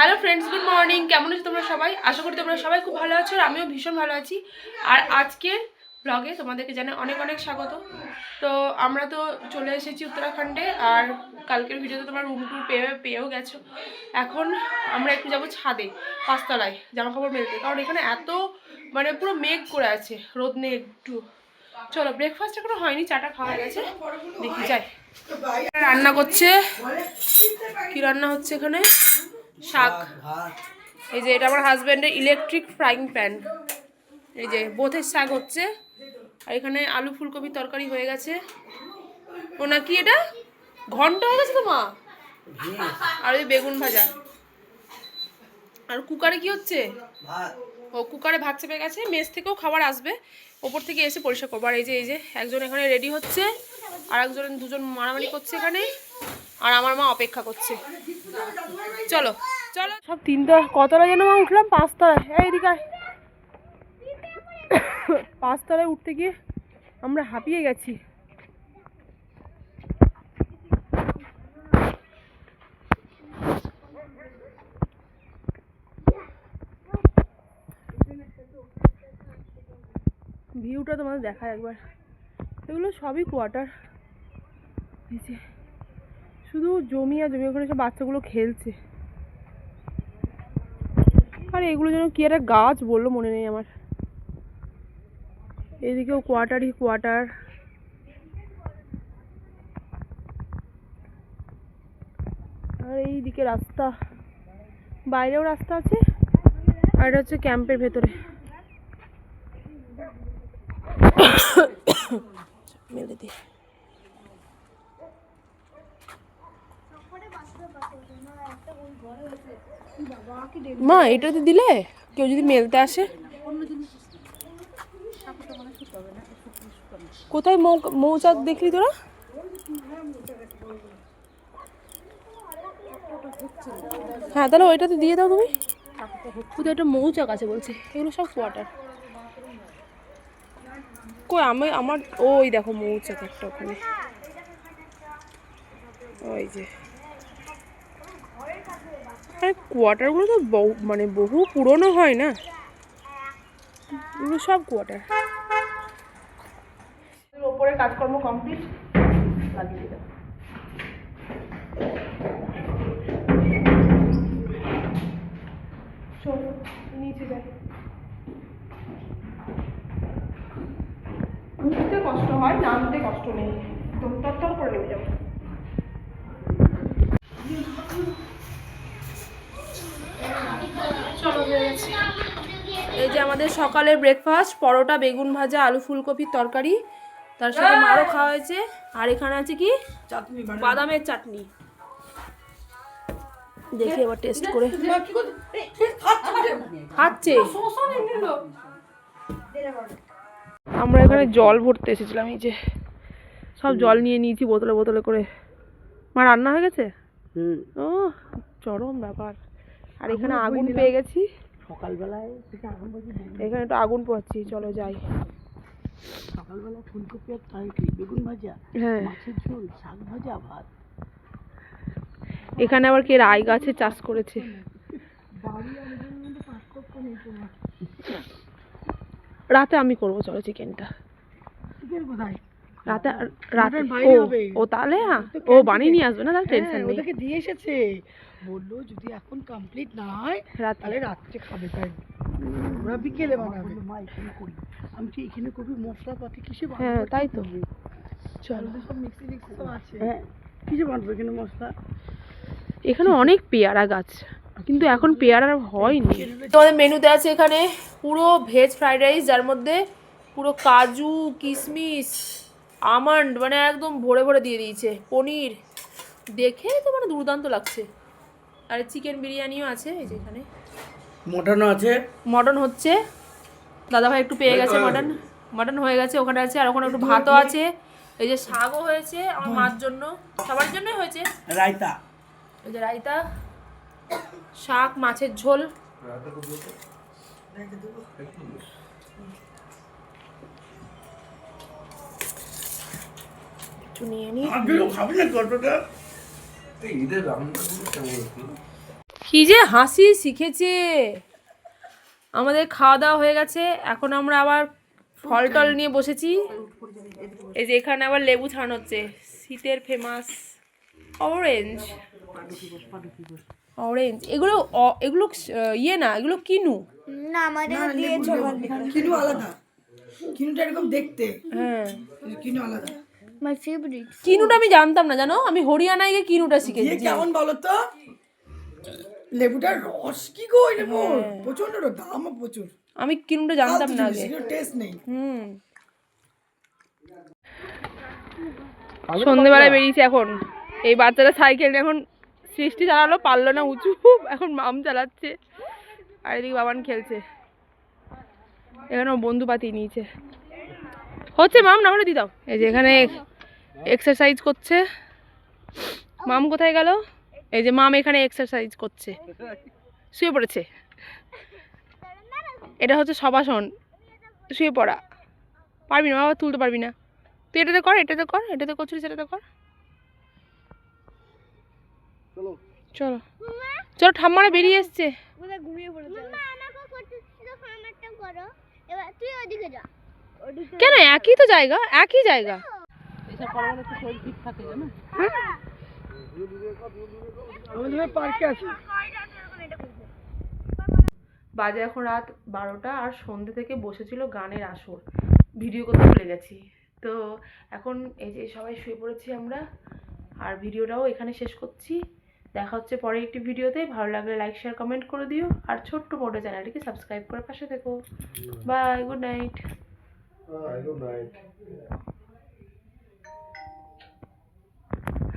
Hello friends good morning কেমন আছো তোমরা সবাই? আশা করি তোমরা সবাই খুব ভালো আছো আর আমিও ভীষণ ভালো আছি। আর আজকের ব্লগে তোমাদেরকে জানাই অনেক অনেক স্বাগত। তো আমরা তো চলে এসেছি উত্তরাখণ্ডে আর কালকের ভিডিওতে তোমার রুম টুর পেয়ে পেয়েও গেছো। এখন আমরা একটু যাব ছাদে পাঁচতলায় জামা কাপড় মেলতে। কারণ এখানে এত মানে পুরো মেঘ করে আছে রোদ নেই একটু। চলো ব্রেকফাস্ট এখনও হয়নি চাটা খাওয়া গেছে। দেখি যাই। রান্না করছে। কি রান্না হচ্ছে এখানে? শাক। এই যে এটা আমার হাজব্যান্ডের ইলেকট্রিক ফ্রাইং প্যান এই যে বোথের শাক হচ্ছে। আর এখানে আলু ফুলকপি তরকারি হয়ে গেছে। ও না কি এটা? ঘন্ট হয়ে গেছে তো মা? আর ওই বেগুন ভাজা। আর কুকারে কি হচ্ছে? ও কুকারে ভাত চেপে গেছে। মেস থেকেও খাবার আসবে। ওপর থেকে এসে পরিষ্কার করব। আর এই যে এই যে একজন এখানে রেডি হচ্ছে। আর একজন দুজন মারামারি করছে এখানে। আর আমার মা অপেক্ষা করছে। চলো। চলো। সব তিনটা, কতটা যেন উঠলাম? পাঁচতলায়। এই এদিকে আয়। পাঁচতলায় উঠতে গিয়ে আমরা হাঁপিয়ে গেছি। ভিউটা তোমাদের দেখায় একবার। এগুলো সবই কোয়ার্টার এই শুধু জমি আর জমি, ওখানে সব বাচ্চাগুলো খেলছে। আর এগুলো যেন কি একটা গাছ বলল মনে নেই আমার। এদিকেও কোয়ার্টারই কোয়ার্টার আর এইদিকে রাস্তা। বাইরেও রাস্তা আছে, আর এটা হচ্ছে ক্যাম্পের ভেতরে। মেলে দিয়ে। মা এটাতে দিলে? কেউ যদি মেলতে আসে? কোথায় মৌচাক দেখলি তোরা? হ্যাঁ তাহলে ওইটাতে দিয়ে দাও তুমি। কোথায় একটা মৌচাক আছে বলছে। এগুলো সব কোয়াটার কই আমি আমার ওই দেখো মৌচাক একটা ওখানে। ওই যে। আরে কোয়ার্টারগুলো তো মানে বহু পুরনো হয় না। সব কোয়ার্টার ওপরে কাজকর্ম কমপ্লিট নিচে যাই। উঠতে কষ্ট হয়, নামতে কষ্ট নেই। তো তত্তর করে নেমে যাব। হয়ে গেছে। এই যে আমাদের সকালের ব্রেকফাস্ট পরোটা বেগুন ভাজা আলু ফুলকপির তরকারি তার সাথে মারও খাওয়া হয়েছে। আর এখানে আছে কি? বাদামের চাটনি। দেখি এবার টেস্ট করে। খাচ্ছে। আমরা এখানে জল ভরতে এসেছিলাম এই যে। সব জল নিয়ে নিয়েছি বোতলে বোতলে করে। মা রান্না হয়ে গেছে? ও চরম ব্যাপার। আর এখানে আগুন পেয়ে গেছি। সকালবেলায় আগুন এখানে একটু আগুন পোয়াচ্ছি চলো যাই। সকালবেলা ফুলকপি আর তরকারি বেগুন ভাজা হ্যাঁ। মাছের ঝোল শাক ভাজা ভাত। এখানে আবার কে রায় গাছে চাষ করেছে? রাতে আমি করব চলো চিকেনটা চিকেন কোথায়? রাতে রাতে বাইরে ও হবে। ও তাহলে হ্যাঁ ও বানিয়ে নিয়ে আসবে না তাহলে টেনশন হ্যাঁ, নেই। ওদেরকে দিয়ে এসেছে। বলল যদি এখন কমপ্লিট না হয় তাহলে রাত্রে খাবে তাই ওরা বিকেলে বানাবে। মা এখানে করি। আমি কি এখানে করবি? মশলাপাতি কিসে বানাবো? হ্যাঁ তাই তো। চলো। সব মিক্সি মিক্সি সব আছে। হ্যাঁ কিসে বানাবো এখানে মশলা? এখানে অনেক পেয়ারা গাছ কিন্তু এখন পেয়ারার হয়নি। তোমাদের মেনুতে আছে এখানে পুরো ভেজ ফ্রাইড রাইস যার মধ্যে পুরো কাজু কিশমিশ আমন্ড মানে একদম ভরে ভরে দিয়ে দিয়েছে। পনির। দেখে তো মানে দুর্দান্ত লাগছে। আর চিকেন বিরিয়ানিও আছে এই যে এখানে। মটনও আছে। মটন হচ্ছে। দাদাভাই একটু পেয়ে গেছে মটন মটন হয়ে গেছে ওখানে আছে। আর ওখানে একটু ভাতও আছে। এই যে শাকও হয়েছে আমার মার জন্য। সবার জন্যই হয়েছে। রায়তা। এই যে রায়তা। শাক মাছের ঝোল। একটু নিয়ে নিই কি যে হাসি শিখেছে। আমাদের খাওয়া দাওয়া হয়ে গেছে এখন আমরা আবার ফল টল নিয়ে বসেছি। এই যে এখানে আবার লেবু ছাড়ানো হচ্ছে শীতের ফেমাস অরেঞ্জ অরেঞ্জ এগুলো অ- এগুলো ইয়ে না এগুলো কিনু। না আমাদের দিয়েছ কিনু আলাদা। কিনুটা এরকম দেখতে। হ্যাঁ। কিনু আলাদা। মাই ফেভারিট কিনুটা আমি জানতাম না জানো? আমি হরিয়ানায় গিয়ে কিনুটা শিখেছি। কেমন বলো তো? লেবুটার রস কি গো এই লেবু? প্রচণ্ড দামও প্রচুর। আমি কিনুটা জানতাম না আগে। টেস্ট নেই। হুম। সন্ধেবেলায় বেরিয়েছে এখন। এই বাচ্চাটা সাইকেল নিয়ে এখন সৃষ্টি চালালো পারল না উঁচু। এখন মাম চালাচ্ছে। আর এদিকে বাবান খেলছে। এখানে বন্ধু পাতি নিয়েছে। হচ্ছে মাম না হলে দি দাও। এই যে এখানে এক্সারসাইজ করছে। মাম কোথায় গেল? এই যে মাম এখানে এক্সারসাইজ করছে। শুয়ে পড়েছে। এটা হচ্ছে সবাসন শুয়ে পড়া। পারবি না বাবা তুলতে পারবি না। তুই এটাতে কর এটাতে কর এটাতে করছিস সেটাতে কর। চলো। চলো। ঠাম্মারা বেরিয়ে এসছে। কেন? একই তো জায়গা একই জায়গা। বাজে এখন রাত বারোটা আর সন্ধ্যে থেকে বসেছিল গানের আসর। ভিডিও করতে ভুলে গেছি। তো এখন এই যে সবাই শুয়ে পড়েছি আমরা আর ভিডিওটাও এখানে শেষ করছি। দেখা হচ্ছে পরে একটি ভিডিওতে। ভালো লাগলে লাইক শেয়ার কমেন্ট করে দিও। আর ছোট্ট বড় চ্যানেলটিকে সাবস্ক্রাইব করে পাশে থেকো। Bye good night Good night.